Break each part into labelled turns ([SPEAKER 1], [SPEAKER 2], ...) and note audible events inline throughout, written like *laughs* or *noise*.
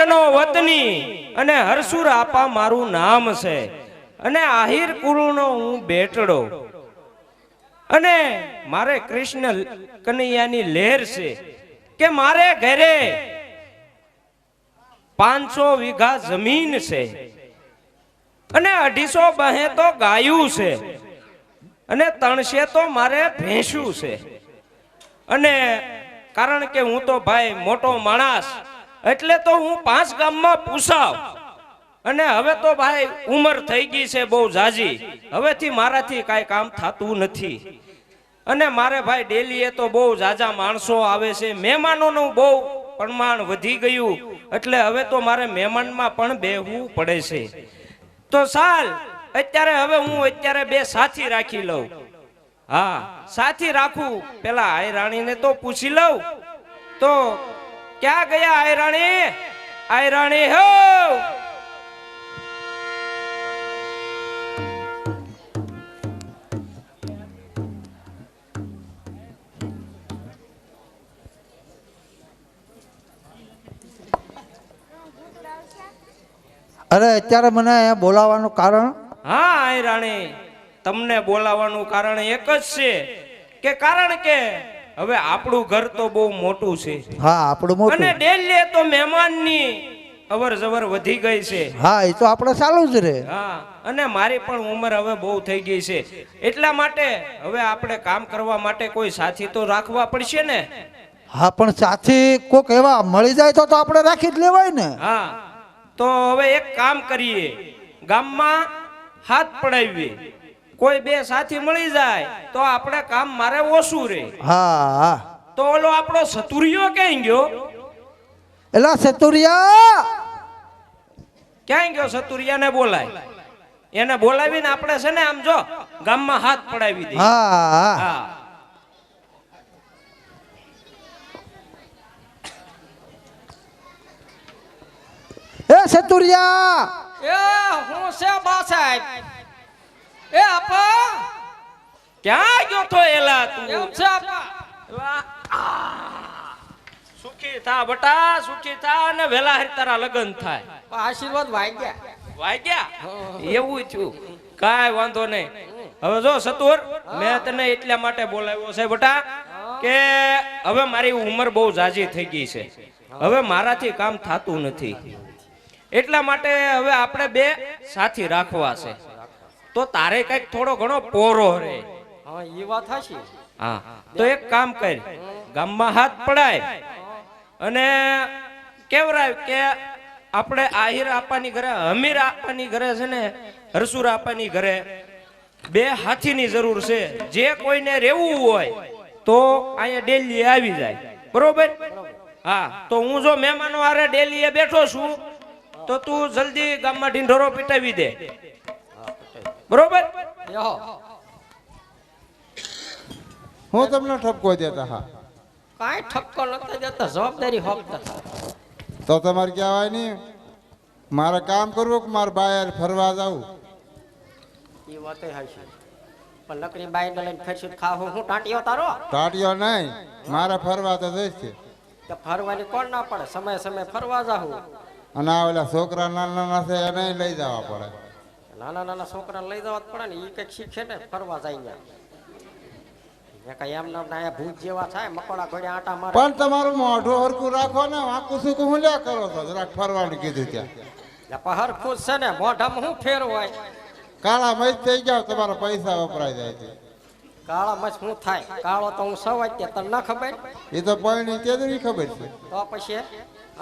[SPEAKER 1] ગઢનો વતની અને હરસુર આપા મારું નામ છે. અને આહિર કુળનો હું બેટડો. અને મારે કૃષ્ણ કનૈયાની લહેર છે કે મારે ઘરે પાંચસો વીઘા જમીન છે. અને અઢીસો બહે તો ગાયું છે. અને ત્રણસે તો મારે ભેંસું છે. અને કારણ કે હું તો ભાઈ મોટો માણસ એટલે તો હું પાંચ ગામમાં પૂછાવ અને હવે તો ભાઈ ઉંમર થઈ ગઈ છે બહુ ઝાઝી. હવેથી મારાથી કાંઈ કામ થતું નથી. અને મારે ભાઈ ડેલીએ તો બહુ ઝાઝા માણસો આવે છે. મહેમાનોનું બહુ પ્રમાણ વધી ગયું. એટલે હવે તો મારે મહેમાનમાં પણ બેહવું પડે છે. તો સાલ, અત્યારે હવે હું અત્યારે બે સાથી રાખી લઉં. હા, સાથી રાખું. પેલા આય રાણીને તો પૂછી લઉં. તો ક્યાં ગયા આયરાણી રાણી? આય રાણી હો!
[SPEAKER 2] અરે અત્યારે મને અહીંયા બોલાવવાનું કારણ?
[SPEAKER 1] હા આયરાણી તમને બોલાવવાનું કારણ એક જ છે. કે કારણ કે? હવે આપણું ઘર તો બહુ મોટું છે.
[SPEAKER 2] હા આપણું
[SPEAKER 1] અને ડેલી તો મહેમાનની અવર જવર વધી ગઈ છે.
[SPEAKER 2] હા એ તો આપણે ચાલુ જ રહે.
[SPEAKER 1] હા અને મારી પણ ઉંમર હવે બહુ થઈ ગઈ છે. એટલા માટે હવે આપણે કામ કરવા માટે કોઈ સાથી તો રાખવા પડશે ને?
[SPEAKER 2] હા પણ સાથી કોક એવા મળી જાય તો તો આપણે રાખી જ લેવાય ને.
[SPEAKER 1] હા તો હવે એક કામ કરીએ. ગામમાં હાથ પડાવીએ. કોઈ બે સાથી મળી જાય તો આપણે કામ મારે ઓછું રે.
[SPEAKER 2] હા હા.
[SPEAKER 1] તો ઓલો આપણો સતુરિયો ક્યાં ગયો?
[SPEAKER 2] એલા સતુરિયા!
[SPEAKER 1] ક્યાં ગયો સતુરિયાને બોલાય? એને બોલાવીને આપણે છે ને આમ જો ગામમાં હાથ પડાવી દે
[SPEAKER 2] હા હા.
[SPEAKER 1] હા.
[SPEAKER 2] એ સતુરિયા!
[SPEAKER 3] એ હું છે બા સાહેબ? એ આપા.
[SPEAKER 1] ક્યાં ગયો તો એલા તું?
[SPEAKER 3] કેમ છે આપા.
[SPEAKER 1] સુખી થા બટા સુખી થા અને વેલા હરી તારા લગ્ન થાય.
[SPEAKER 3] આશીર્વાદ વાગ્યા.
[SPEAKER 1] વાગ્યા? એવું છું. કાંઈ વાંધો નહીં. હવે જો સતુર મેં તને એટલા માટે બોલાવ્યો છે બટા કે હવે મારી ઉંમર બહુ ઝાઝી થઈ ગઈ છે. હવે મારાથી કામ થતું નથી. એટલા માટે હવે આપણે બે સાથી રાખવા છે. તો તારે કંઈક થોડો ઘણો પોરો રે.
[SPEAKER 3] હા એ વાત હશે
[SPEAKER 1] હા તો એક કામ કર ગામમાં હાથ પડાય. અને કેવરાય કે આપણે આહિર આપવાની ઘરે હમીર આપવાની ઘરે છે ને હરસુર આપવાની ઘરે બે હાથીની જરૂર છે. જે કોઈને રહેવું હોય તો અહીંયા ડેલી આવી જાય. બરોબર? હા તો હું જો મહેમાનો હારે ડેલીએ બેઠો છું તો તું જલ્દી ગામમાં ઢીંઢોરો પીટાવી દે. બરોબર?
[SPEAKER 4] હું તમને ઠપકો દેતા હા.
[SPEAKER 3] કાંઈ ઠપકો નતા દેતા જવાબદારી હોપતા
[SPEAKER 4] તો તમારે કહેવાય નહીં. મારે કામ કરવું કે મારે બહાર ફરવા જવું?
[SPEAKER 3] એ વાત હશે પણ લકડી બાઈ લઈને ફેરશું ખાવ હું ટાંટીયો તારો?
[SPEAKER 4] ટાટીઓ નહીં. મારે ફરવા તો જઈશ છે.
[SPEAKER 3] તો ફરવાની કોણ ના પડે? સમય સમય ફરવા જાવ
[SPEAKER 4] અને આ ઓલા છોકરા નાના નાના છે એને લઈ જવા પડે.
[SPEAKER 3] નાના નાના છોકરા લઈ જવા પડે ને એ કંઈક શીખે ને ફરવા જાય ત્યાં. ને કઈ એમ નામ ના ભૂત જેવા થાય મકોડા ઘોડે આટા મારે.
[SPEAKER 4] પણ તમારું મોઢું હરકું રાખો ને વાંકું હું લ્યા કરો છો? જરાક ફરવાનું કીધું ત્યાં.
[SPEAKER 3] પહર ખુશ છે ને મોઢામાં શું ફેર હોય?
[SPEAKER 4] કાળા મજ થઈ જાવ તમારા પૈસા વપરાય જાય છે.
[SPEAKER 3] કાળા મચ શું થાય? કાળો તો હું સવાય તે તને ના ખબર?
[SPEAKER 4] એ તો પૈણી તેદરી ખબર છે.
[SPEAKER 3] તો પછી?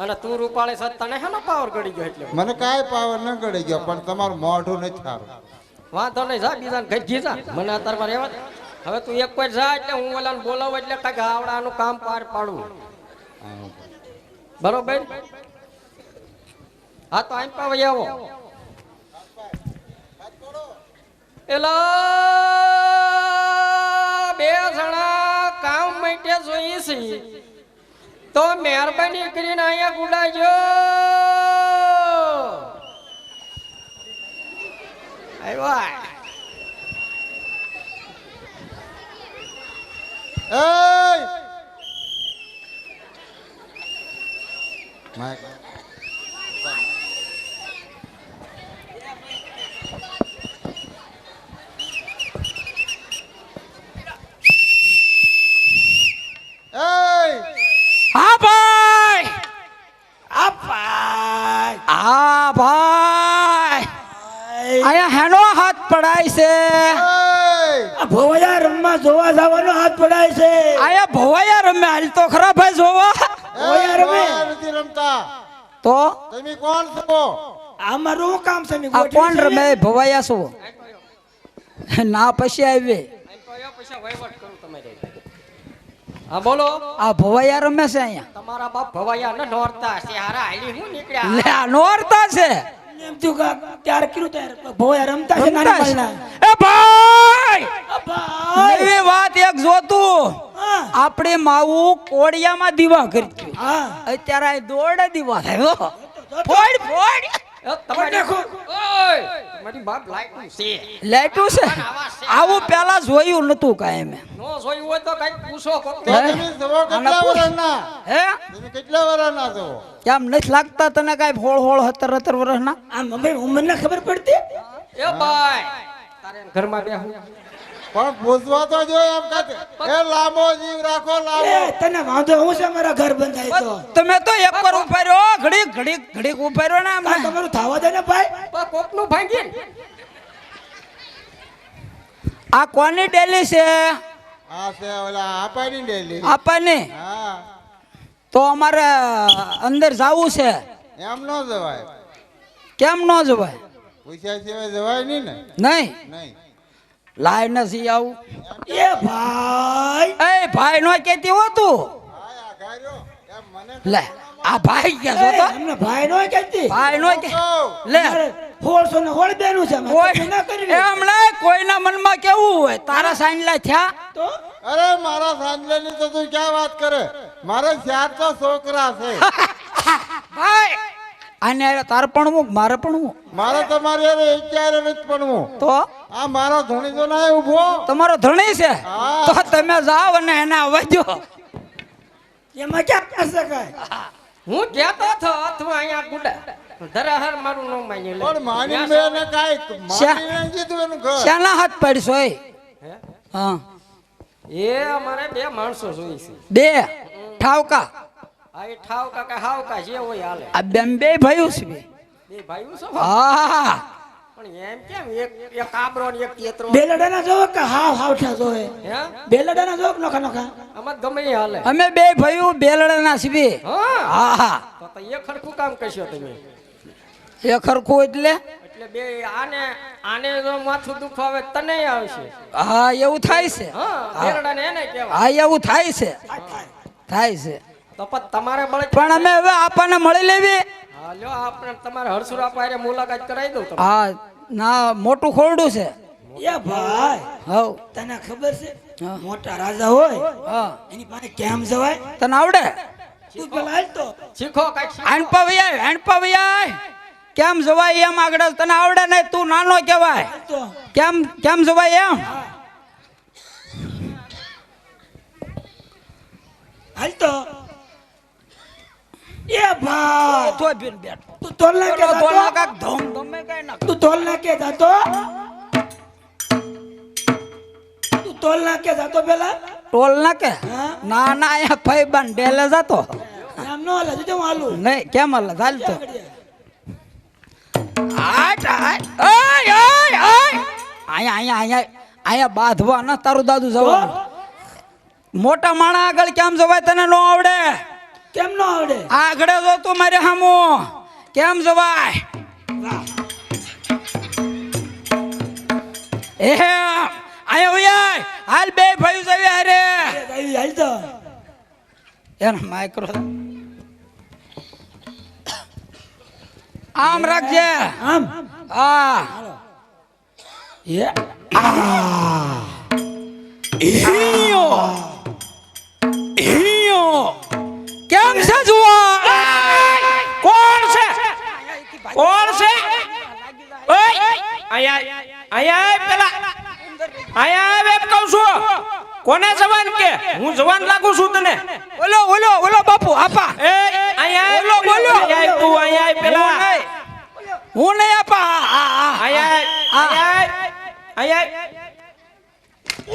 [SPEAKER 3] અને તું રૂપાળે છે તને હે પાવર ગળી ગયો એટલે?
[SPEAKER 4] મને કાંઈ પાવર ન ગળી ગયો પણ તમારું મોઢું નથી સારું.
[SPEAKER 3] વાંધો નહીં જા બીજાને ઘર ઘી જા. મને અત્યારમાં રહેવા હવે તું એક કોઈ જા એટલે હું ઓલાને બોલાવું એટલે કાંઈક આવડાનું કામ પાર પાડવું બરોબર? હા તો આમ પાવ આવો. એલા બે જણા કામ માટે જોઈએ છે. તો મહેરબાની કરીને અહીંયા ગુડાજો. આવ્યા
[SPEAKER 4] એય! માઈક. એય!
[SPEAKER 5] હા ભાઈ આ ભાઈ હા ભાઈ. અહીંયા હેનો હાથ પડાય છે.
[SPEAKER 6] ભોવાયા રમવા જોવા જવાનો હાથ પડાય છે.
[SPEAKER 5] આયા ભોવાયા રમે. હાલ તો ખરા ભાઈ જોવા.
[SPEAKER 4] ભોવાયા રમે. નથી રમતા.
[SPEAKER 5] તો?
[SPEAKER 4] તમે કોણ છો?
[SPEAKER 6] અમારું શું કામ છે?
[SPEAKER 5] આ કોણ રમે? ભોવાયા છો ના પછી આવી
[SPEAKER 3] પૈસા વહીવટ કરું તમારે. હા બોલો.
[SPEAKER 5] આ ભવાયા રમે છે અહીંયા.
[SPEAKER 3] તમારા બાપ ભવાયા ન નોરતા છે. હારા હાલી હું નીકળ્યા?
[SPEAKER 5] લે નોરતા છે.
[SPEAKER 6] એમ થયું કે ત્યારે કર્યું ત્યારે. રમતા છે નાની
[SPEAKER 5] રમતા એ ભાઈ!
[SPEAKER 6] ભાઈ!
[SPEAKER 5] નવી વાત એક જોતું. આપણે માવું કોડિયામાં દીવા કરતું
[SPEAKER 6] હા.
[SPEAKER 5] અત્યારે આ દોડ દીવા થયો ફોડ ફોડ.
[SPEAKER 3] એ તમારી ઓય! તમારી બાપ લાઈટ છે.
[SPEAKER 5] લાઈટું છે? આવું પેલા જોયું નતું કાંઈ મેં
[SPEAKER 3] જોયું હોય તો કઈ પૂછો
[SPEAKER 4] કેટલા વર્ષના છો?
[SPEAKER 5] કેમ નથી લાગતા તને કાંઈ હોળ હોળ હતર હતર વર્ષના
[SPEAKER 6] આમ અમે ઉંમરના ખબર પડતી?
[SPEAKER 3] એ ભાઈ ઘરમાં બેહું.
[SPEAKER 4] પણ પૂછવા તો જો એમ કાતે એ લાંબો જીવ રાખો
[SPEAKER 6] એ
[SPEAKER 4] લાંબો
[SPEAKER 6] તને વાંધો હું છે મારા ઘર બંધાય તો?
[SPEAKER 5] તમે તો એક પર ઊભા રહ્યો ઘડીક ઘડી ઘડીક ઊભા રહ્યો ને આમ
[SPEAKER 6] તમારું થાવા દે ને ભાઈ?
[SPEAKER 3] કોકનું ભાંગી
[SPEAKER 5] આ કોની ડેલી છે?
[SPEAKER 4] આ છે ઓલા આપાની ડેલી.
[SPEAKER 5] આપાની?
[SPEAKER 4] હા.
[SPEAKER 5] તો અમારે અંદર જવું છે.
[SPEAKER 4] એમ ન જવાય.
[SPEAKER 5] કેમ ન જવાય?
[SPEAKER 4] પૂછ્યા સિવાય જવાય નહીં ને?
[SPEAKER 5] નહીં.
[SPEAKER 4] નહીં.
[SPEAKER 5] લાય નથી આવું.
[SPEAKER 6] એ ભાઈ.
[SPEAKER 5] એ ભાઈ નો કેતી હો તું.
[SPEAKER 4] હા આ ગાર્યો એમ મને
[SPEAKER 5] લે આ ભાઈ કે છો તો.
[SPEAKER 6] અમને ભાઈ નો કહેતી.
[SPEAKER 5] ભાઈ નો કે. લે.
[SPEAKER 6] હોળસો ને હોળ બેનું છે
[SPEAKER 5] કોઈ
[SPEAKER 6] ના કરી
[SPEAKER 5] એ હમણે કોઈના મનમાં કેવું હોય? તારા સાંજલા થયા?
[SPEAKER 6] તો?
[SPEAKER 4] અરે મારા સાંજલેની તો તું ક્યાં વાત કરે? મારે ચાર તો છોકરા છે. *laughs*
[SPEAKER 5] ભાઈ આને હારે તાર પણ હું મારે પણ હું.
[SPEAKER 4] મારે તમારી અરે અત્યારે નથી ભણવું
[SPEAKER 5] તો?
[SPEAKER 4] આ મારો ધણી તો ના ઊભો.
[SPEAKER 5] તમારો ધણી છે? તો તમે જાઓ અને એને અવાજો
[SPEAKER 6] એમાં ક્યાં કરી શકાય
[SPEAKER 3] હું કહેતો હતો અથવા અહીંયા ગુડા. ધરાહર મારું નામ માની લે.
[SPEAKER 4] પણ માની મે ને કાઈ માની કીધું એનું ઘર.
[SPEAKER 5] શાના હાથ પડશો એ?
[SPEAKER 3] હા. એ અમારે બે માણસો જોઈ છે.
[SPEAKER 5] બે? ઠાવકા.
[SPEAKER 3] આ એ ઠાવ કાકા હાવ કા જે હોય હાલે.
[SPEAKER 5] આ બેન બે ભાઈઓ છે બે.
[SPEAKER 3] બે ભાઈઓ છો?
[SPEAKER 5] હા.
[SPEAKER 3] પણ એમ કેમ? એક એક કાબરો ને એક તેતરો
[SPEAKER 6] જોવે કે હાવ હાવઠા જોવે?
[SPEAKER 3] હે?
[SPEAKER 6] બેલડાના જોવે કે નોખા
[SPEAKER 3] ગમે હાલે.
[SPEAKER 5] અમે બે ભાઈઓ બેલડાના છીએ
[SPEAKER 3] હા
[SPEAKER 5] હા? હા.
[SPEAKER 3] તો ખરખું કામ કરશો તમે.
[SPEAKER 5] એ ખરખું એટલે?
[SPEAKER 3] એટલે બે આને આને જો માથું દુખાવે તને આવશે.
[SPEAKER 5] હા એવું થાય છે.
[SPEAKER 3] હા બેરડાને એને કહેવાય.
[SPEAKER 5] હા એવું થાય છે. થાય છે.
[SPEAKER 3] તો પણ તમારે બળે
[SPEAKER 5] પણ અમે હવે આપણને મળી લેવી.
[SPEAKER 3] હા લ્યો આપણે તમારે હરસુરા પાયરે મુલાકાત કરાવી દઉં તમે
[SPEAKER 5] હા ના મોટું ખોરડું છે.
[SPEAKER 6] એ ભાઈ
[SPEAKER 5] હવ.
[SPEAKER 6] તને ખબર છે? મોટા રાજા હોય
[SPEAKER 5] હા.
[SPEAKER 6] એની પાસે કેમ જવાય?
[SPEAKER 5] તને આવડે?
[SPEAKER 6] તું પેલા તો.
[SPEAKER 3] શીખો કાંઈક શીખો.
[SPEAKER 5] હેન્ડપા વૈયા હેન્ડપા કેમ જવાય એમ આગળ? તને આવડે નહીં તું નાનો કહેવાય. કેમ કેમ જવાય એમ?
[SPEAKER 6] હાલ તો. ભાઈ.
[SPEAKER 5] તો બેન બેઠ.
[SPEAKER 6] તું તોલ ના કે
[SPEAKER 5] પેલો દોલા કાક ધમ. ધમે કઈ ના
[SPEAKER 6] તું તોલ ના કે જાતો. તું તોલ ના કે જાતો પેલા.
[SPEAKER 5] ટોલ ના કે
[SPEAKER 6] હા.
[SPEAKER 5] ના ના અહીંયા ભાઈ બન ડેલે જતો.
[SPEAKER 6] આમ નો હાલે જો હાલું?
[SPEAKER 5] નહીં કેમ હાલ? ચાલ તો. આટ આટ ઓય ઓય ઓય. અહીંયા અહીંયા અહીંયા અહીંયા બાંધવા ન તારું દાદુ જવાનું. મોટા માણા આગળ કેમ જવાય તને નો આવડે?
[SPEAKER 6] કેમ નો આવડે?
[SPEAKER 5] આગળ જો તો મારે હામો. કેમ જવાય? એ આય વૈયા હાલ બે ભાઈ જવી અરે
[SPEAKER 6] એ હાલ તો.
[SPEAKER 5] એન માઇક્રો આમ રાખજે.
[SPEAKER 6] આમ.
[SPEAKER 5] હા. એ આ. ઈયો. કેમ છે જુઓ
[SPEAKER 1] કોણ છે? કોણ છે? અહીંયા અહીંયા પેલા. અહીંયા આવ કહું છું. કોને જવાન કે? હું જવાન લાગુ છું તને.
[SPEAKER 5] ઓલો ઓલો ઓલો બાપુ આપા.
[SPEAKER 1] એ અહીંયા
[SPEAKER 5] બોલો, બોલો.
[SPEAKER 1] અહીંયા તું અહીંયા પેલા.
[SPEAKER 5] હું નહીં. હું નહીં આપા આ, આ, આ.
[SPEAKER 1] અહીંયા અહીંયા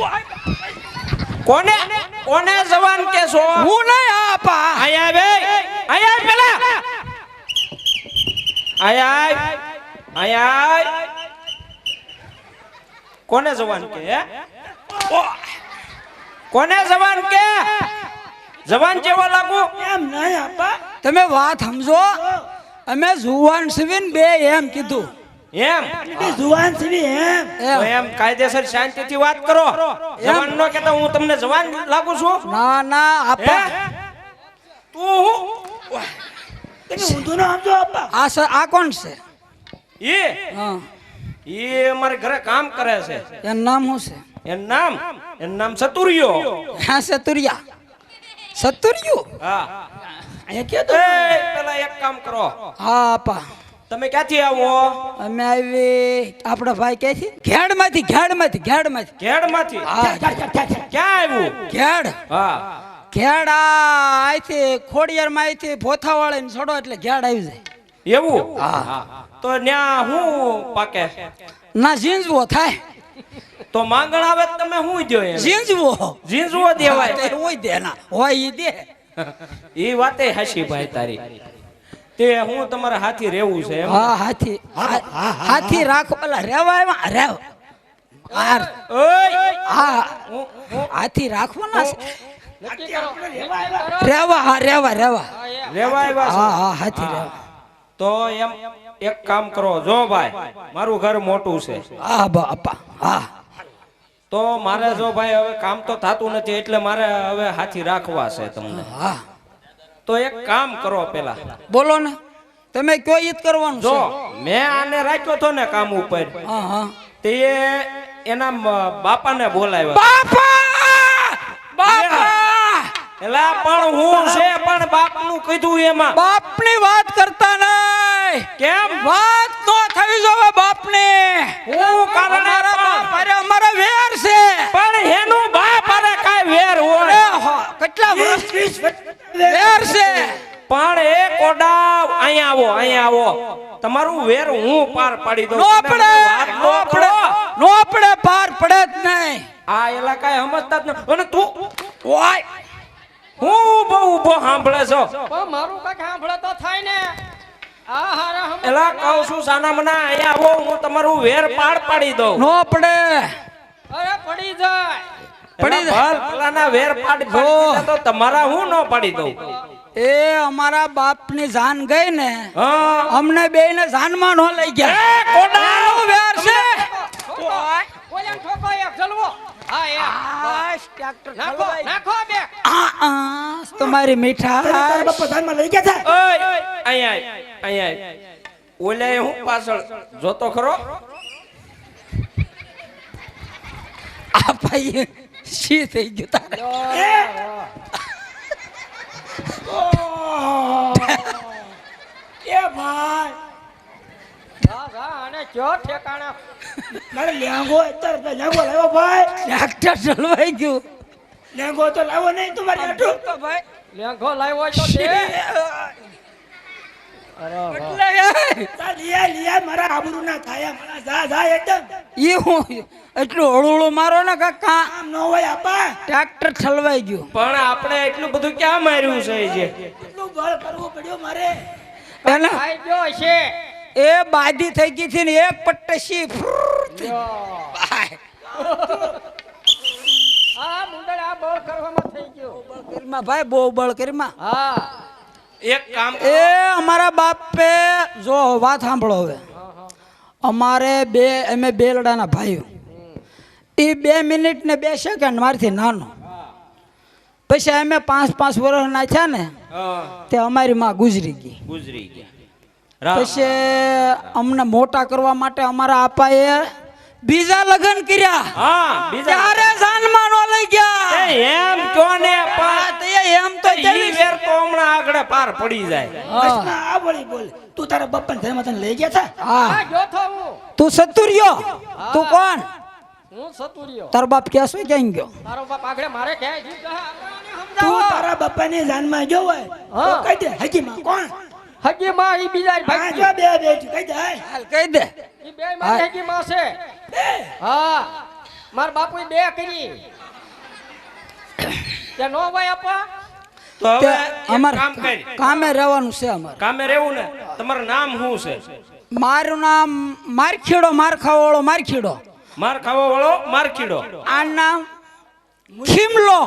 [SPEAKER 1] અહીંયા કોને કોને જવાન કે છો?
[SPEAKER 5] હું નહીં આપા
[SPEAKER 1] અહીંયા આવ, અહીંયા આવ પેલા. અહીંયા આવ. અહીંયા આવ. કોને જવાનું કે કોને જવાન કે? જવાન જેવો લાગુ?
[SPEAKER 5] એમ નહીં આપા. તમે વાત સમજો. અમે જુવાન સિવિન બે એમ કીધું.
[SPEAKER 1] એમ?
[SPEAKER 5] જુવાન સિવિન એમ.
[SPEAKER 1] એમ કાયદેસર શાંતિથી વાત કરો. જવાન નો કેતા હું તમને જવાન લાગુ છું?
[SPEAKER 5] ના ના આપા.
[SPEAKER 1] તું હું?
[SPEAKER 5] આ સ- આ કોણ છે?
[SPEAKER 1] ઈ
[SPEAKER 5] હા.
[SPEAKER 1] એ અમારે ઘરે કામ કરે છે.
[SPEAKER 5] એનું નામ શું છે?
[SPEAKER 1] એનું નામ? એનું નામ સતુરિયો.
[SPEAKER 5] હા સતુરિયા. સતુરિયો?
[SPEAKER 1] હા.
[SPEAKER 5] અહીંયા કે
[SPEAKER 1] એ પેલા એક કામ કરો.
[SPEAKER 5] હા આપા
[SPEAKER 1] તમે ક્યાંથી આવો?
[SPEAKER 5] અમે આવી આપણા ભાઈ ક્યાંથી? ઘેડમાંથી ઘેડમાંથી ઘેડમાંથી.
[SPEAKER 1] ઘેડમાંથી?
[SPEAKER 5] હા.
[SPEAKER 1] ક્યાં આવ્યું?
[SPEAKER 5] ઘેડ.
[SPEAKER 1] હા.
[SPEAKER 5] ઘેડ અહીંથી ખોડિયારમાં અહીંથી ભોથાવાળીને છોડો એટલે ઘેડ આવી જાય.
[SPEAKER 1] એવું? હા. તો ન્યા હું પાકે?
[SPEAKER 5] ના ઝીંઝવો થાય.
[SPEAKER 1] તો માંગણ આવે તમે હું જો
[SPEAKER 5] ઝીંઝવો.
[SPEAKER 1] ઝીંઝવો દેવાય.
[SPEAKER 5] હોય દે ના. હોય ઈ દે.
[SPEAKER 1] એ વાતે હસી ભાઈ તારી. તે હું તમારા હાથી રહેવું છે
[SPEAKER 5] હા હાથી. હાથી રાખો પેલા રેવા એમાં રહેવા. હાર
[SPEAKER 1] ઓય!
[SPEAKER 5] હા
[SPEAKER 1] હું હું.
[SPEAKER 5] હાથી રાખવાના છે. રેવા હા રેવા રેવા
[SPEAKER 1] રહેવા આવ્યા
[SPEAKER 5] હા હા હાથી રેવા
[SPEAKER 1] તો એમ એક કામ કરો. જો ભાઈ મારું ઘર મોટું છે.
[SPEAKER 5] હા બાપા હા.
[SPEAKER 1] તો મારે જો ભાઈ હવે કામ તો થતું નથી એટલે મારે હવે હાથી રાખવા છે તમને.
[SPEAKER 5] હા
[SPEAKER 1] તો એક કામ કરો પેલા.
[SPEAKER 5] બોલો ને. તમે કયો ઈદ કરવાનું
[SPEAKER 1] જો
[SPEAKER 5] છે
[SPEAKER 1] મેં આને રાખ્યો તો ને કામ ઉપર.
[SPEAKER 5] હા હા.
[SPEAKER 1] તે એના બાપાને બોલાવ્યા.
[SPEAKER 5] બાપા!
[SPEAKER 1] એલા પણ હું છે પણ બાપનું કીધું એમાં.
[SPEAKER 5] બાપની વાત કરતા નહીં.
[SPEAKER 1] કેમ?
[SPEAKER 5] વાત નો થવી બાપ ને
[SPEAKER 1] હું કારણ
[SPEAKER 5] બાપ અરે અમારા વેર છે.
[SPEAKER 1] પણ એનું બાપ અરે કાંઈ વેર હોય.
[SPEAKER 5] કેટલા વર્ષ વેર છે.
[SPEAKER 1] પણ એ કોડાવ અહીંયા આવો અહીંયા આવો. તમારું વેર હું પાર પાડી દઉં.
[SPEAKER 5] નો પડે નો
[SPEAKER 1] ન
[SPEAKER 5] પડે નો પડે પાર પડે જ નહીં.
[SPEAKER 1] આ એલા કાંઈ સમજતા જ નહીં અને તું
[SPEAKER 5] ઓય
[SPEAKER 1] હું ઊભો ઊભો સાંભળે છો.
[SPEAKER 3] પણ મારું કંઈક સાંભળે તો થાય ને.
[SPEAKER 1] એલા કહું છું સાના મના અહીંયા આવો હું તમારું વેર પાડ પાડી દઉં.
[SPEAKER 5] નો પડે.
[SPEAKER 3] અરે પડી જાય.
[SPEAKER 1] પડી
[SPEAKER 5] જાય.
[SPEAKER 1] પેલાના વેર પાડ
[SPEAKER 5] જો.
[SPEAKER 1] તો તમારા હું ન પાડી દઉં.
[SPEAKER 5] એ અમારા બાપની જાન ગઈ ને.
[SPEAKER 1] હા.
[SPEAKER 5] અમને બે ને જાનમાં નો લઈ ગયા.
[SPEAKER 1] એ કોડા!
[SPEAKER 5] વેર છે?
[SPEAKER 3] ઓય ઓય ઠોકો એક જલવો હા એ
[SPEAKER 5] આશ, ટ્રેક્ટર
[SPEAKER 3] નાખો નાખો બે.
[SPEAKER 5] આ, આ, તમારી મીઠાઈ
[SPEAKER 1] ઓય અહીંયા આય, અહીંયા ઓલે હું પાછળ જોતો ખરો?
[SPEAKER 5] આ ભાઈ શી થઈ ગયું તારે?
[SPEAKER 3] જા જા. અને કયો ઠેકાણા.
[SPEAKER 5] ટ્રેક્ટર ચલવાઈ ગયું. તો ભાઈ
[SPEAKER 3] લેંઘો લાવ્યો તો દે.
[SPEAKER 5] એટલે ઈ હું એટલું હળું મારો ને કાકા? ટ્રેક્ટર ઠલવાઈ ગયું.
[SPEAKER 1] પણ આપણે એટલું બધું ક્યાં માર્યું છે. એ
[SPEAKER 5] બાદી થઈ ગઈ હતી ને એક પટ્ટસી ફ્રુર થઈ ગઈ. ભાઈ,
[SPEAKER 3] આ મુંડળ આ બળ કરવામાં થઈ ગયો.
[SPEAKER 5] કરીમાં ભાઈ બહુ બળ કરીમાં.
[SPEAKER 3] હા.
[SPEAKER 1] એક કામ
[SPEAKER 5] એ અમારા બાપે જો વાત સાંભળો હવે. અમારે બે અમે બેલડાના ભાઈઓ. એ બે મિનિટ ને બે સેકન્ડ મારથી નાનો. પછી અમે પાંચ પાંચ વર્ષના થયા ને તે અમારી માં ગુજરી ગઈ.
[SPEAKER 1] ગુજરી ગયા. રામ.
[SPEAKER 5] પછી અમને મોટા કરવા માટે અમારા આપાએ બીજા લગ્ન કર્યા.
[SPEAKER 1] હા બીજા
[SPEAKER 5] ત્યારે જાનમાં નો લઈ ગયા.
[SPEAKER 1] એમ કયો
[SPEAKER 5] તે એમ તો
[SPEAKER 1] ઈ
[SPEAKER 5] કેવી
[SPEAKER 1] વેર તો હમણાં આગળ પાર પડી જાય.
[SPEAKER 5] હા.
[SPEAKER 6] આ બોલી બોલ. તું તારા બાપા ઘરમાં તને લઈ ગયા હતા
[SPEAKER 5] હા.
[SPEAKER 3] ગયો હું.
[SPEAKER 5] તું સતુરિયો. તું કોણ?
[SPEAKER 3] હું સતુરિયો.
[SPEAKER 5] તારો બાપ કેસો ક્યાં ગયો?
[SPEAKER 3] તારો બાપ આગળ મારે
[SPEAKER 6] તું. તારા બાપાની જાનમાં ગયો હોય તો કહી દે હકીમાં કોણ?
[SPEAKER 3] હગી માં ઈ બીજા ભાઈ
[SPEAKER 6] જો બે બે કહી દે
[SPEAKER 5] હાલ કહી દે.
[SPEAKER 3] ઈ બે માં હજી માં છે હા. માર બાપુ બે કરી. તે નો ભાઈ આપા
[SPEAKER 1] તો હવે
[SPEAKER 5] અમાર
[SPEAKER 1] કામ કર.
[SPEAKER 5] કામે રહેવાનું છે અમાર.
[SPEAKER 1] કામે રહેવું ને? તમારું નામ શું છે?
[SPEAKER 5] મારું નામ મારખીડો મારખાવાળો મારખીડો.
[SPEAKER 1] મારખાવાળો વાળો મારખીડો.
[SPEAKER 5] આ નામ ખીમલો.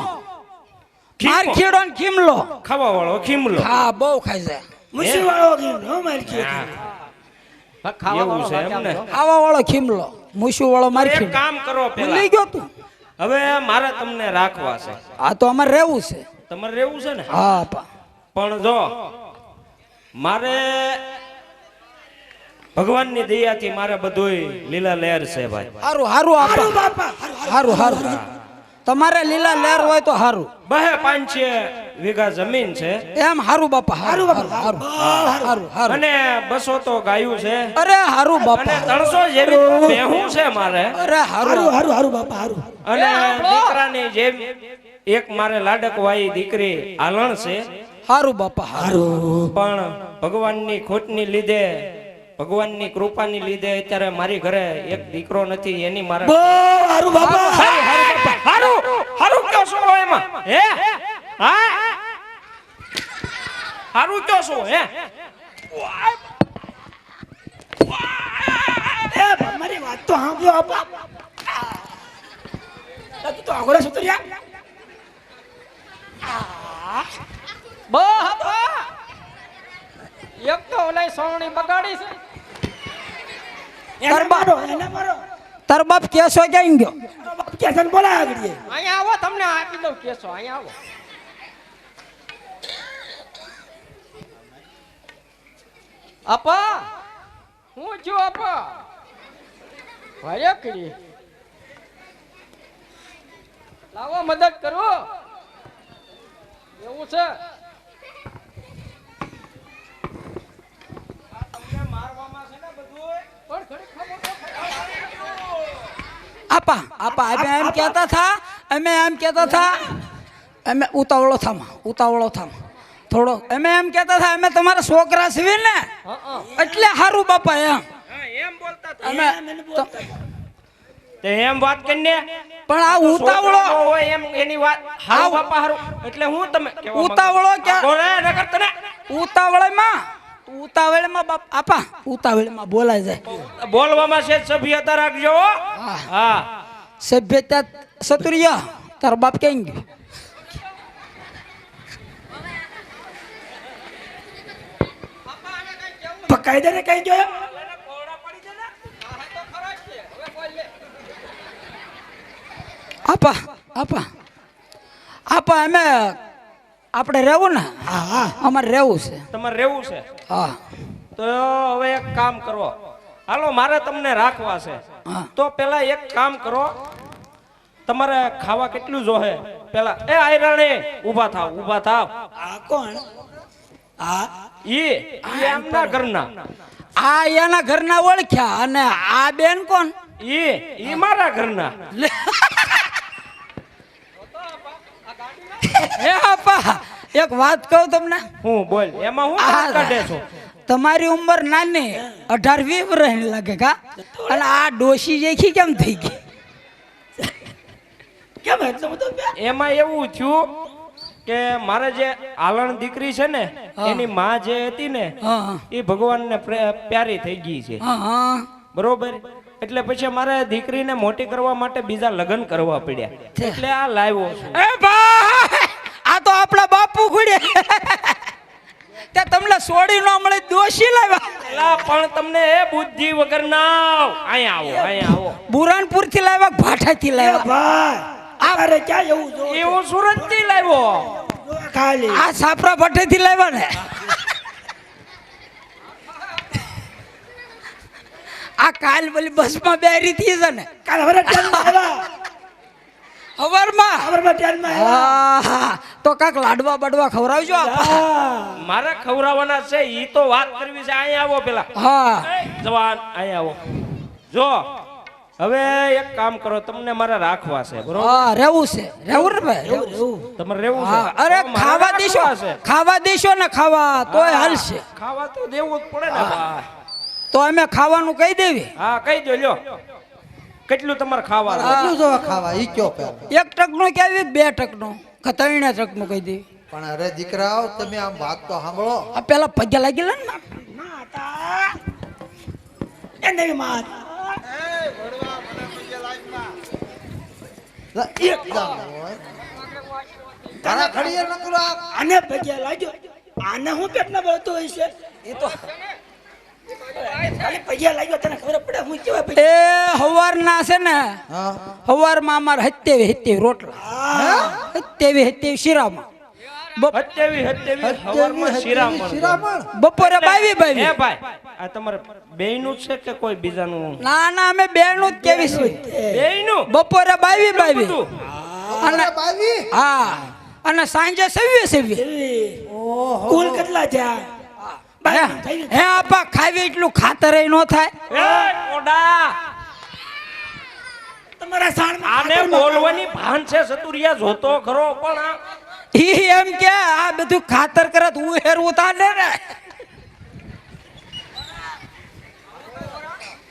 [SPEAKER 1] ખીમલો.
[SPEAKER 5] મારખીડો ને ખીમલો.
[SPEAKER 1] ખાવાવાળો ખીમલો.
[SPEAKER 5] હા બહુ ખાય છે.
[SPEAKER 6] મુસી વાળો ગયો નો મારી ગયો
[SPEAKER 3] ખાવા
[SPEAKER 1] છે એમ
[SPEAKER 5] ખાવા. વાળો ખીમલો. મૂસુ વાળો
[SPEAKER 1] એક
[SPEAKER 5] મારખીડો
[SPEAKER 1] કામ કરો પેલા.
[SPEAKER 5] ગયો તું.
[SPEAKER 1] હવે મારે તમને રાખવા છે.
[SPEAKER 5] આ તો અમારે રહેવું છે.
[SPEAKER 1] તમારે રહેવું છે ને?
[SPEAKER 5] હા પા.
[SPEAKER 1] પણ જો મારે ભગવાનની દયાથી મારે બધુંય લીલા લહેર છે ભાઈ.
[SPEAKER 5] હારું હારું હારું
[SPEAKER 6] બાપા.
[SPEAKER 5] હારું હારું. તમારે લીલા લહેર હોય તો સારું
[SPEAKER 1] બહે પાંચ વીઘા જમીન છે.
[SPEAKER 5] એમ હારું બાપા હારું બાપા હારું હારું હારું.
[SPEAKER 1] અને બસો તો ગાયું છે.
[SPEAKER 5] અરે હારું
[SPEAKER 1] અને ત્રણસો જેવી બેહું છે મારે.
[SPEAKER 5] અરે હારું.
[SPEAKER 6] હારું હારું બાપા હારું.
[SPEAKER 1] અને દીકરાની જેમ એક મારે લાડક વાઈ દીકરી આલણ છે.
[SPEAKER 5] હારું બાપા હારું.
[SPEAKER 1] પણ ભગવાનની ખોટની લીધે ભગવાનની કૃપાની લીધે અત્યારે મારી ઘરે એક દીકરો નથી એની મારા
[SPEAKER 6] હારું બાપા.
[SPEAKER 1] હારું. એમાં? હે? હા? હારું કયો છો હે?
[SPEAKER 6] એ મારી વાત તો સાંભળો બાપા. તું તો આગળ સુતર્યા
[SPEAKER 3] બહુ આપા એક તો ઓલાય સોણી બગાડી છે.
[SPEAKER 6] એને મારો એને મારો.
[SPEAKER 5] તાર બાપ કેસો ક્યાં ગયો
[SPEAKER 6] બાપ કે ને બોલાય આગળ
[SPEAKER 3] અહીંયા આવો તમને આપી દઉં કેસો અહીંયા આવો. આપા હું છું આપા ભાઈ કરી લાવો મદદ કરો. એવું છે. પણ ઘડી ખબર તો
[SPEAKER 5] આપા આપા અમે એમ કહેતા થા અમે એમ કહેતા હતા અમે ઉતાવળો થામાં ઉતાવળો થામાં. થોડો અમે એમ કહેતા હતા અમે તમારા છોકરા છીએ ને? એટલે હારું બાપા એમ.
[SPEAKER 1] એમ એમ વાત કરીને
[SPEAKER 5] પણ આ ઉતાવળો
[SPEAKER 1] હોય એમ એની વાત હારું બાપા હારું. એટલે હું તમે
[SPEAKER 5] ઉતાવળો ક્યાં?
[SPEAKER 1] નકર તને.
[SPEAKER 5] ઉતાવળમાં? ઉતાવળમાં બાપ આપા ઉતાવળમાં બોલાય જાય.
[SPEAKER 1] બોલવામાં છે સભ્યતા રાખજો હો.
[SPEAKER 5] સભ્યતા સતુરિયા તારો બાપ ક્યાં ગયો
[SPEAKER 6] પકાઈ દે ને કઈ ગયો
[SPEAKER 5] આપા આપા આપા અમે આપણે રહેવું ને
[SPEAKER 6] હા હા
[SPEAKER 5] અમારે રહેવું છે
[SPEAKER 1] તમારે રહેવું છે
[SPEAKER 5] હા
[SPEAKER 1] તો હવે એક કામ કરો. હાલો મારે તમને રાખવા છે. તો પેલા એક કામ કરો. તમારે ખાવા કેટલું જોહે? પેલા એ આયરાણી ઊભા થાવ ઊભા થાવ.
[SPEAKER 6] આ કોણ? આ?
[SPEAKER 1] ઈ એમના ઘરના.
[SPEAKER 5] આ એના ઘરના ઓળખ્યા અને આ બેન કોણ?
[SPEAKER 1] ઈ ઈ મારા ઘરના.
[SPEAKER 5] હે આપા એક વાત કહું તમને?
[SPEAKER 1] હું બોલ એમાં હું કાઢે છો?
[SPEAKER 5] તમારી ઉંમર નાની અઢાર વીસ વર્ષની લાગે કા? અને આ ડોશી જેખી કેમ થઈ ગઈ?
[SPEAKER 6] કેમ એટલો બધો
[SPEAKER 1] એમાં એવું થયું કે મારે જે આલણ દીકરી છે ને એની માં જે હતી ને. એ ભગવાનને ને પ્યારી થઈ ગઈ છે. બરોબર? એટલે પછી મારે દીકરીને મોટી કરવા માટે બીજા લગ્ન કરવા પડ્યા. એટલે આ લાવ્યો
[SPEAKER 5] એ ભાઈ આ તો આપણા બાપુ ખુડે તે તમને સોડી ન મળે દોષી લાવ્યા
[SPEAKER 1] પણ તમને એ બુદ્ધિ વગર ના અહીંયા આવો અહીંયા આવો.
[SPEAKER 5] બુરાનપુરથી લાવ્યા ભાઠા થી લાવ્યા?
[SPEAKER 6] ભાઈ અરે ક્યાં એવું જો
[SPEAKER 1] એવું સુરતથી લાવ્યો
[SPEAKER 6] ખાલી.
[SPEAKER 5] આ સાપરા ભટ્ટે થી લાવ્યા ને? આ કાલ પેલી બસમાં બેરી થી છે ને?
[SPEAKER 6] કાલ હવે
[SPEAKER 5] હવારમાં?
[SPEAKER 6] હવારમાં આવ્યા.
[SPEAKER 5] તો કાક લાડવા બાડવા.
[SPEAKER 6] હા
[SPEAKER 1] મારે ખવડાવવાના છે ઈ તો વાત કરવી છે અહીંયા આવો પેલા.
[SPEAKER 5] હા.
[SPEAKER 1] જવાન અહીંયા આવો. જો હવે એક કામ કરો તમને મારે રાખવા છે બરોબર?
[SPEAKER 5] હા રહેવું છે. રહેવું ને ભાઈ
[SPEAKER 1] તમારે રહેવું
[SPEAKER 5] હા
[SPEAKER 1] છે
[SPEAKER 5] અરે ખાવા દેશો
[SPEAKER 1] હશે
[SPEAKER 5] ખાવા દેશો ને ખાવા તોય હલશે
[SPEAKER 1] ખાવા તો દેવું જ પડે ને.
[SPEAKER 5] તો અમે ખાવાનું કહી દેવી.
[SPEAKER 1] હા કહી દો લ્યો. કેટલું તમારે ખાવા
[SPEAKER 2] કેટલું જોવા ખાવા ઈ કયો પે
[SPEAKER 5] એક ટકનું કેવી બે ટકનું. કે ત્રણે ટકનું કહી દેવી
[SPEAKER 2] પણ અરે દીકરાઓ તમે આમ વાત તો સાંભળો.
[SPEAKER 5] આ પેલા પગે લાગેલા ને
[SPEAKER 6] માતા એ
[SPEAKER 2] એક દામ હોય. તારા ખડીએ નકરો
[SPEAKER 6] આને પગે લાગ્યો. આને હું કેટલા બળતો હોય છે?
[SPEAKER 5] એ તો એ હવારના છે ને હવારમાં અમારે હત્યેવી હત્યેવી રોટલા. હત્યેવી હત્યેવી શીરામાં બ-
[SPEAKER 1] હત્યાવી હત્યાવી હવારમાં શિરામણ.
[SPEAKER 2] શિરામણ?
[SPEAKER 5] બપોરે બાવી બાવી
[SPEAKER 1] ભાઈ આ તમારે બેયનું છે કે કોઈ બીજાનું?
[SPEAKER 5] ના ના અમે બેનું જ કેવી છે.
[SPEAKER 1] બેયનું?
[SPEAKER 5] બપોરે બાવી બાવી અને
[SPEAKER 2] બાવી
[SPEAKER 5] હા. અને સાંજે સેવીએ સેવીએ
[SPEAKER 6] કુલ કેટલા થયા?
[SPEAKER 5] હે? હે આપા ખાવી એટલું ખાતર ન થાય.
[SPEAKER 1] એ કોડા!
[SPEAKER 6] તમારા સાણ
[SPEAKER 1] આને બોલવાની ભાન છે સતુરિયા જોતો ખરો પણ
[SPEAKER 5] ઈ એમ કે આ બધું ખાતર કરે તો ઉહેરવું તાને ને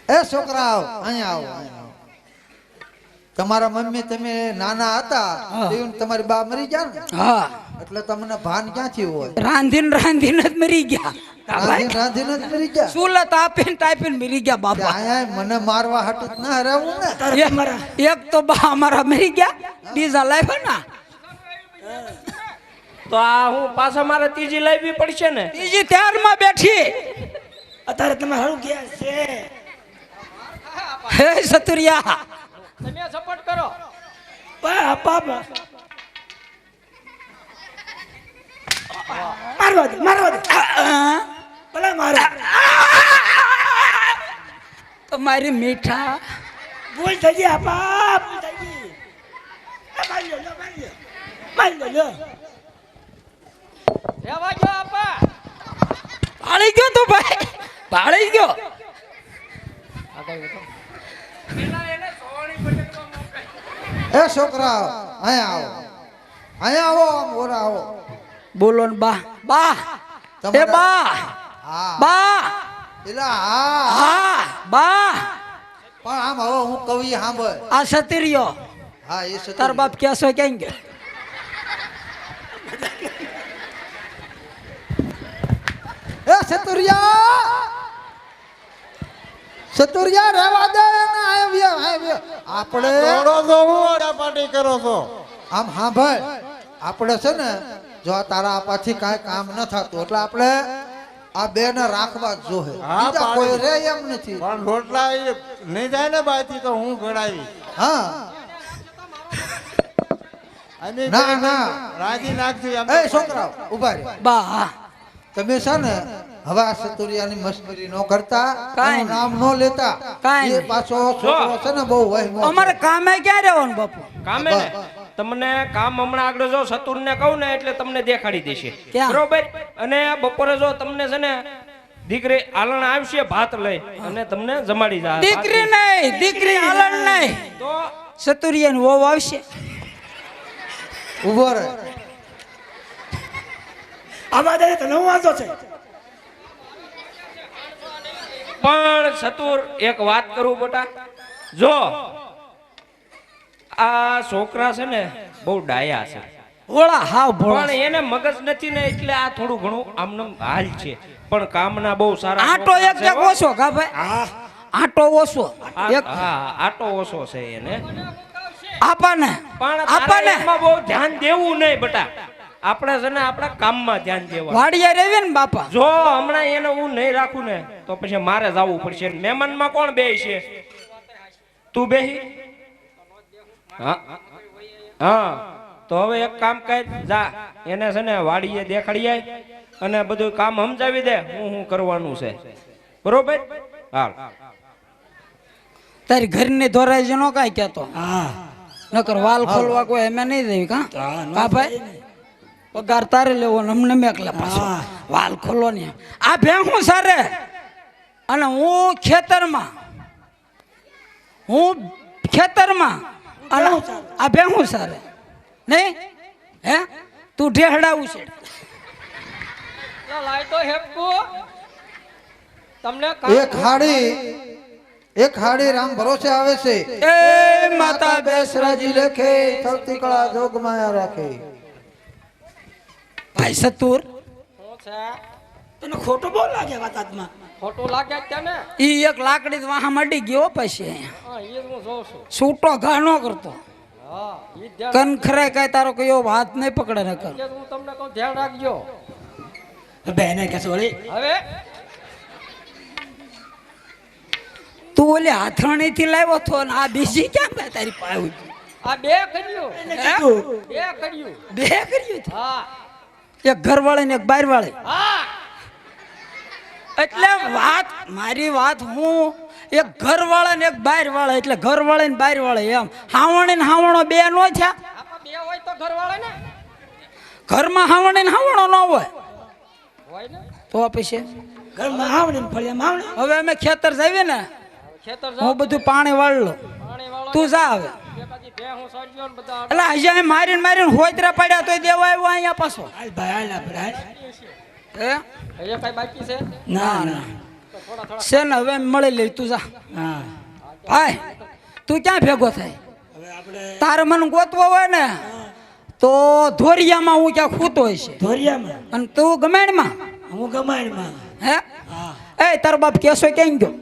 [SPEAKER 2] એ છોકરા આવો અહીંયા આવો. તમારા મમ્મી તમે નાના હતા તમારી બા મરી ગયા ને?
[SPEAKER 5] હા.
[SPEAKER 2] એટલે તમને ભાન ક્યાંથી હોય?
[SPEAKER 5] રાંધીને રાંધીને જ મરી ગયા. સુલત આપીને ટાઈપીને મરી ગયા. બાપા?
[SPEAKER 2] મને મારવા હાટું ના હરાવું ને.
[SPEAKER 6] તારા
[SPEAKER 5] એક- તો બા અમારા મરી ગયા બીજા લાવ્યા ના.
[SPEAKER 1] તો આ હું પાછા મારે ત્રીજી લાવવી પડશે ને?
[SPEAKER 5] ત્રીજી ત્યારમાં બેઠી.
[SPEAKER 6] અત્યારે તમે હળું ગયા છે.
[SPEAKER 5] હે સતુરિયા.
[SPEAKER 3] તમે સપોર્ટ કરો.
[SPEAKER 6] બા બાપ મારવા દે મારવા દે. ભલે મારો.
[SPEAKER 5] તમારી મીઠા.
[SPEAKER 6] ભૂલ થઈ ગઈ આપા ભૂલ થઈ ગઈ. મારી લો, લો, મારી લો. મારી લો, લો.
[SPEAKER 3] રહેવા જો આપા.
[SPEAKER 5] ભાળી ગયો તો ભાઈ. ભાળી ગયો.
[SPEAKER 2] એ છોકરા અહીંયા આવો. અહીંયા આવો આમ ઓરા આવો.
[SPEAKER 5] બોલો ને બા. બા. એ બા. બા.
[SPEAKER 2] એલા હા
[SPEAKER 5] હા. બા.
[SPEAKER 2] પણ આમ હવે હું કવિ સાંભળ.
[SPEAKER 5] આ સતીરિયો
[SPEAKER 2] હા એ સતી.
[SPEAKER 5] તાર બાપ કેસો ક્યાં ગયો?
[SPEAKER 2] એ સતુરિયા સતુરિયા રહેવા દે ને આવ્યા આવ્યા આપણે
[SPEAKER 4] દોડો તો હું પાર્ટી કરો છો?
[SPEAKER 2] આમ સાંભળ આપણે છે ને જો તારા પાછી કાંઈ કામ ન થતું એટલે આપણે આ બે ને રાખવા જ જોહે. બીજા કોઈ રે એમ નથી.
[SPEAKER 4] પણ રોટલા નહીં જાય ને બાયથી તો હું ઘડાવી
[SPEAKER 2] હા. ના, ના.
[SPEAKER 4] રાજી
[SPEAKER 2] એ છોકરાઓ ઊભા
[SPEAKER 5] બા હા.
[SPEAKER 2] તમે છે ને હવે આ સતુરિયાની મસ્કરી ન કરતા
[SPEAKER 5] કાંઈ
[SPEAKER 2] નામ ન લેતા.
[SPEAKER 5] કાંઈ
[SPEAKER 2] એ પાછો છોકરો છે ને બહુ
[SPEAKER 5] અમારે કામે ક્યાં રહેવાનું બાપુ?
[SPEAKER 1] કામે ને? તમને કામ હમણાં આગળ જો સતુર ને કહું ને એટલે તમને દેખાડી દેશે. બરોબર? અને બપોરે જો તમને છે ને દીકરી આલણ આવશે ભાત લઈ અને તમને જમાડી જાય
[SPEAKER 5] દીકરી નહીં દીકરી આલણ નહીં.
[SPEAKER 1] તો
[SPEAKER 5] સતુરિયન વહુ આવશે.
[SPEAKER 2] ઊભો રહે.
[SPEAKER 6] આવા દે તો હું વાંધો છે.
[SPEAKER 1] પણ સતુર એક વાત કરું બેટા. જો આ છોકરા છે ને બહુ ડાયા છે.
[SPEAKER 5] ઓળા હા
[SPEAKER 1] પણ એને મગજ નથી ને એટલે આ થોડું ઘણું આમનામ હાલ છે. પણ કામના બહુ સારા
[SPEAKER 5] આટો એક એક ઓછો કા ભાઈ? આટો ઓછો. એક
[SPEAKER 1] હા આટો ઓછો છે એને.
[SPEAKER 5] આપણને
[SPEAKER 1] પણ
[SPEAKER 5] આપાને.
[SPEAKER 1] તારે એમાં બહુ ધ્યાન દેવું નહીં બટા. આપણે છે ને આપણા કામમાં ધ્યાન દેવા
[SPEAKER 5] વાડિયા રેવે ને બાપા.
[SPEAKER 1] જો હમણાં એને હું નહીં રાખું ને તો પછી મારે જવું પડશે. મહેમાનમાં કોણ બે છે તું બેહી. હા. હા. તો હવે એક કામ કર જા. એને છે ને વાડીએ દેખાડીએ અને બધું કામ સમજાવી દે હું હું કરવાનું છે. બરોબર? હાલ.
[SPEAKER 5] તારી ઘરની ધોરાઈ જ નો કાંઈ કહેતો?
[SPEAKER 6] હા.
[SPEAKER 5] નકર વાલ ખોલવા કોઈ એમે નહીં દેવી કા?
[SPEAKER 6] હા,
[SPEAKER 5] ભાઈ? પગાર તારે લેવો ને અમને મેકલા પાછો.
[SPEAKER 6] હા.
[SPEAKER 5] વાલ ખોલો ને. આ ભેહું સારે અને હું ખેતરમાં હું ખેતરમાં આ ભેહું સારે. નહીં હે? તું ઢેહડાવું છે.
[SPEAKER 3] લાઈટો હેપકુ તમને
[SPEAKER 2] એક હાડી એક હાડી રામ ભરોસે આવે છે.
[SPEAKER 5] એ માતા બેસરાજી
[SPEAKER 2] લખે સૌથી કળા જોગમાયા રાખે.
[SPEAKER 5] ભાઈ સતુર
[SPEAKER 6] તને ખોટું બોલ લાગે વાતાતમાં
[SPEAKER 3] ખોટું લાગે છે
[SPEAKER 5] ઈ એક લાકડી વાહ મડી ગયો પછી છૂટો ઘા ન કરતો. કનખરે કઈ તારો કયો હાથ નહીં પકડે ને કર.
[SPEAKER 3] હું તમને કહું ધ્યાન રાખજો.
[SPEAKER 6] બેને કે સોળી
[SPEAKER 3] હવે?
[SPEAKER 5] તું ઓલી હાથરણી થી લાવ્યો છો ને આ બીજી કેમ બે તારી પાયું
[SPEAKER 3] આ બે કર્યું બે કર્યું
[SPEAKER 5] બે કર્યું
[SPEAKER 3] હા.
[SPEAKER 5] એક ઘરવાળી ને એક બારવાળી.
[SPEAKER 3] હા.
[SPEAKER 5] એટલે વાત મારી વાત હું એક ઘરવાળા ને એક બારવાળા એટલે ઘરવાળી ને બારવાળી એમ. હાવણી ને હાવણો બે નો છે
[SPEAKER 3] બે હોય તો ઘરવાળા ને?
[SPEAKER 5] ઘરમાં હાવણી ને હાવણો ન હોય.
[SPEAKER 3] હોય ને?
[SPEAKER 5] તો પછી?
[SPEAKER 6] ઘરમાં આવડે ને ફળિયામાં આવડે
[SPEAKER 5] હવે અમે ખેતર જઈએ ને
[SPEAKER 3] ખેતર
[SPEAKER 5] હું બધું પાણી વાળ. લઉં
[SPEAKER 3] પાણી વાળો
[SPEAKER 5] તું જા હવે. એટલે હજી મારીને મારીને હોતરા પડ્યા તોય દેવા આવ્યો અહીંયા પાછો.
[SPEAKER 6] હાલ ભાઈ હાલ હાલ.
[SPEAKER 5] હે?
[SPEAKER 3] એ કઈ બાકી છે?
[SPEAKER 6] ના ના
[SPEAKER 5] છે ને હવે મળી લઈ તું જા.
[SPEAKER 6] હા.
[SPEAKER 5] ભાઈ તું ક્યાં ભેગો થાય? તારે મને ગોતવો હોય ને તો ધોરિયામાં હું ક્યાં ખૂતો હોય છે.
[SPEAKER 6] ધોરિયામાં?
[SPEAKER 5] અને તું ગમેણમાં
[SPEAKER 6] હું ગમાણમાં હે.
[SPEAKER 5] એ તારો બાપ કેસો ક્યાં ગયો?